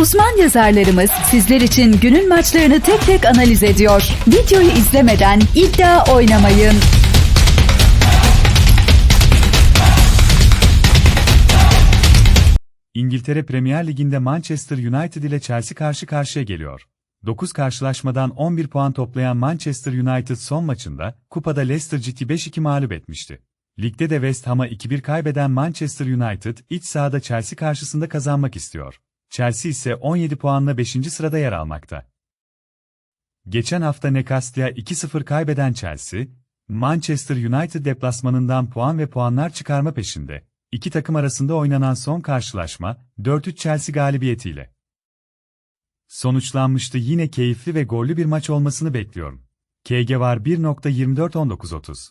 Uzman yazarlarımız sizler için günün maçlarını tek tek analiz ediyor. Videoyu izlemeden iddia oynamayın. İngiltere Premier Ligi'nde Manchester United ile Chelsea karşı karşıya geliyor. 9 karşılaşmadan 11 puan toplayan Manchester United son maçında kupada Leicester City 5-2 mağlup etmişti. Ligde de West Ham'a 2-1 kaybeden Manchester United iç sahada Chelsea karşısında kazanmak istiyor. Chelsea ise 17 puanla 5. sırada yer almakta. Geçen hafta Newcastle'a 2-0 kaybeden Chelsea, Manchester United deplasmanından puan ve puanlar çıkarma peşinde. İki takım arasında oynanan son karşılaşma, 4-3 Chelsea galibiyetiyle sonuçlanmıştı yine keyifli ve gollü bir maç olmasını bekliyorum. KG var 1.24-19.30